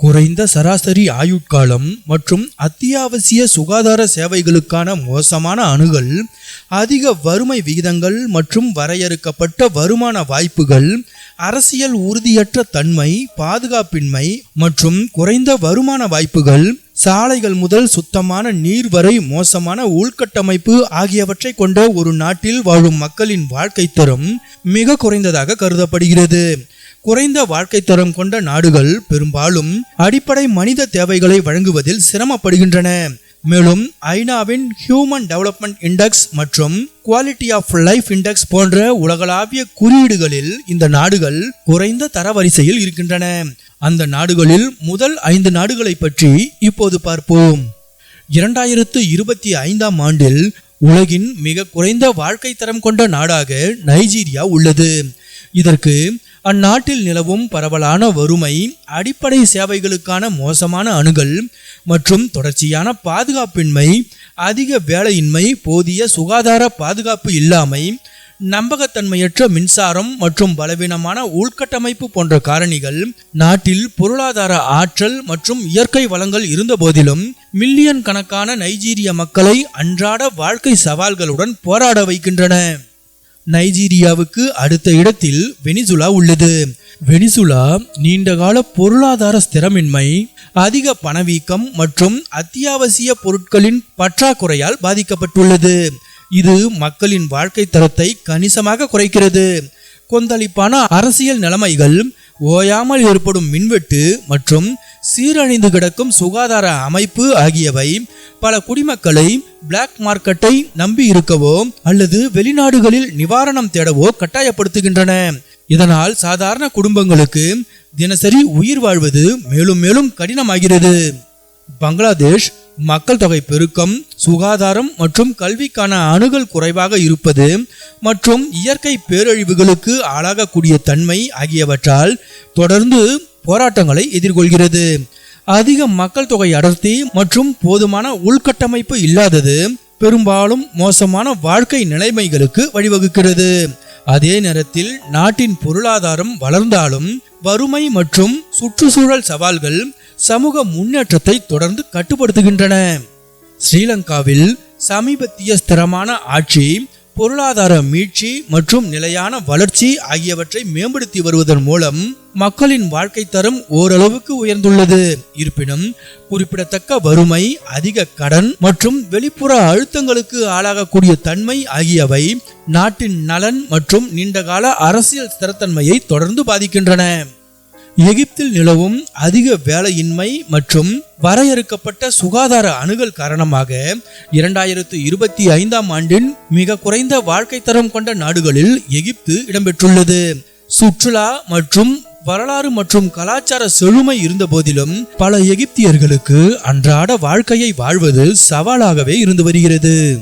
குறைந்த சராசரி ஆயுட்காலம் மற்றும் அத்தியாவசிய சுகாதார சேவைகளுக்கான மோசமான அணுகல் அதிக வறுமை விகிதங்கள் மற்றும் வரையறுக்கப்பட்ட வருமான வாய்ப்புகள் அரசியல் உறுதியற்ற தன்மை பாதுகாப்பின்மை மற்றும் குறைந்த வருமான வாய்ப்புகள் சாலைகள் முதல் சுத்தமான நீர் வரை மோசமான உள்கட்டமைப்பு ஆகியவற்றை கொண்ட ஒரு நாட்டில் வாழும் மக்களின் வாழ்க்கை தரம் மிக குறைந்ததாக கருதப்படுகிறது. குறைந்த வாழ்க்கை தரம் கொண்ட நாடுகள் பெரும்பாலும் அடிப்படை மனித தேவைகளை வழங்குவதில் சிரமப்படுகின்றன. மேலும் ஐநாவின் ஹியூமன் டெவலப்மெண்ட் இண்டெக்ஸ் மற்றும் குவாலிட்டி ஆஃப் லைஃப் இண்டெக்ஸ் போன்ற உலகளாவிய குறியீடுகளில் இந்த நாடுகள் குறைந்த தரவரிசையில் இருக்கின்றன. அந்த நாடுகளில் முதல் ஐந்து நாடுகளை பற்றி இப்போது பார்ப்போம். இரண்டாயிரத்து இருபத்தி ஐந்தாம் ஆண்டில் உலகின் மிக குறைந்த வாழ்க்கை தரம் கொண்ட நாடாக நைஜீரியா உள்ளது. இதற்கு அந்நாட்டில் நிலவும் பரவலான வறுமை அடிப்படை சேவைகளுக்கான மோசமான அணுகல் மற்றும் தொடர்ச்சியான பாதுகாப்பின்மை அதிக வேலையின்மை போதிய சுகாதார பாதுகாப்பு இல்லாமை நம்பகத்தன்மையற்ற மின்சாரம் மற்றும் பலவீனமான உள்கட்டமைப்பு போன்ற காரணிகள் நாட்டில் பொருளாதார ஆற்றல் மற்றும் இயற்கை வளங்கள் இருந்தபோதிலும் மில்லியன் கணக்கான நைஜீரிய மக்களை அன்றாட வாழ்க்கை சவால்களுடன் போராட வைக்கின்றன. நைஜீரியாவுக்கு அடுத்த இடத்தில் வெனிசுலா உள்ளது. வெனிசுலா நீண்டகால பொருளாதார ஸ்திரமின்மை அதிக பணவீக்கம் மற்றும் அத்தியாவசிய பொருட்களின் பற்றாக்குறையால் பாதிக்கப்பட்டுள்ளது. இது மக்களின் வாழ்க்கை தரத்தை கணிசமாக குறைக்கிறது. கொந்தளிப்பான அரசியல் நிலைமைகள் ஓயாமல் ஏற்படும் மின்வெட்டு மற்றும் சீரழிந்து கிடக்கும் சுகாதார அமைப்பு ஆகியவை பல குடிமக்களை பிளாக் மார்க்கெட்டை நம்பி இருக்கவோ அல்லது வெளிநாடுகளில் நிவாரணம் தேடவோ கட்டாயப்படுத்துகின்றன. இதனால் சாதாரண குடும்பங்களுக்கு தினசரி உயிர் வாழ்வது மேலும் மேலும் கடினமாகிறது. பங்களாதேஷ் மக்கள் தொகை பெருக்கம் சுகாதாரம் மற்றும் கல்விக்கான அணுகல் குறைவாக இருப்பது மற்றும் இயற்கை பேரழிவுகளுக்கு ஆளாகக்கூடிய தன்மை ஆகியவற்றால் தொடர்ந்து போராட்டங்களை எதிர்கொள்கிறது. அதிக மக்கள் தொகை அடர்த்தி மற்றும் போதுமான உள்கட்டமைப்பு இல்லாதது பெரும்பாலும் மோசமான வாழ்க்கை நிலைமைகளுக்கு வழிவகுக்கிறது. அதே நேரத்தில் நாட்டின் பொருளாதாரம் வளர்ந்தாலும் வறுமை மற்றும் சுற்றுச்சூழல் சவால்கள் சமூக முன்னேற்றத்தை தொடர்ந்து கட்டுப்படுத்துகின்றன. ஸ்ரீலங்காவில் சமீபத்திய ஸ்திரமான ஆட்சி பொருளாதார மீட்சி மற்றும் நிலையான வளர்ச்சி ஆகியவற்றை மேம்படுத்தி வருவதன் மூலம் மக்களின் வாழ்க்கை தரம் ஓரளவுக்கு உயர்ந்துள்ளது. இருப்பினும் குறிப்பிடத்தக்க வறுமை அதிக கடன் மற்றும் வெளிப்புற அழுத்தங்களுக்கு ஆளாகக்கூடிய தன்மை ஆகியவை நாட்டின் நலன் மற்றும் நீண்டகால அரசியல் ஸ்திரத்தன்மையை தொடர்ந்து பாதிக்கின்றன. எகிப்தில் நிலவும் அதிக வேலையின்மை மற்றும் வரையறுக்கப்பட்ட சுகாதார அணுகல் காரணமாக இரண்டாயிரத்து இருபத்தி ஐந்தாம் ஆண்டின் மிக குறைந்த வாழ்க்கை தரம் கொண்ட நாடுகளில் எகிப்து இடம்பெற்றுள்ளது. சுற்றுலா மற்றும் வரலாறு மற்றும் கலாச்சார செழுமை இருந்த போதிலும் பல எகிப்தியர்களுக்கு அன்றாட வாழ்க்கையை வாழ்வது சவாலாகவே இருந்து வருகிறது.